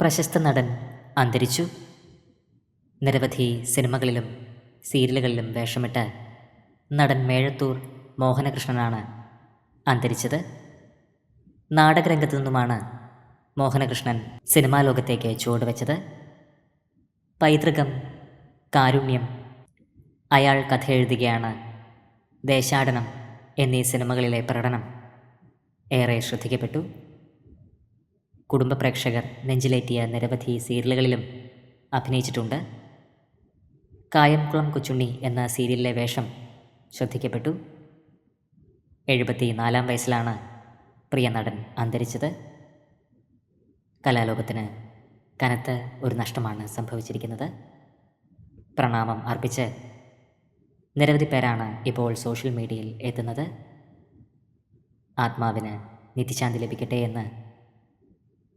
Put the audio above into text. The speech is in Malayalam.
പ്രശസ്ത നടൻ അന്തരിച്ചു. നിരവധി സിനിമകളിലും സീരിയലുകളിലും വേഷമിട്ട നടൻ മേഴത്തൂർ മോഹനകൃഷ്ണനാണ് അന്തരിച്ചത്. നാടകരംഗത്തു നിന്നുമാണ് മോഹനകൃഷ്ണൻ സിനിമാ ലോകത്തേക്ക് ചുവടുവെച്ചത്. പൈതൃകം കാരുണ്യം അയാൾ കഥ എഴുതുകയാണ് ദേശാടനം എന്നീ സിനിമകളിലെ പ്രകടനം ഏറെ ശ്രദ്ധിക്കപ്പെട്ടു. കുടുംബ പ്രേക്ഷകർ നെഞ്ചിലേറ്റിയ നിരവധി സീരിയലുകളിലും അഭിനയിച്ചിട്ടുണ്ട്. കായംകുളം കൊച്ചുണ്ണി എന്ന സീരിയലിലെ വേഷം ശ്രദ്ധിക്കപ്പെട്ടു. എഴുപത്തി നാലാം വയസ്സിലാണ് പ്രിയ നടൻ അന്തരിച്ചത്. കലാലോകത്തിന് കനത്ത ഒരു നഷ്ടമാണ് സംഭവിച്ചിരിക്കുന്നത്. പ്രണാമം അർപ്പിച്ച് നിരവധി പേരാണ് ഇപ്പോൾ സോഷ്യൽ മീഡിയയിൽ എത്തുന്നത്. ആത്മാവിന് നിത്യശാന്തി ലഭിക്കട്ടെ എന്ന്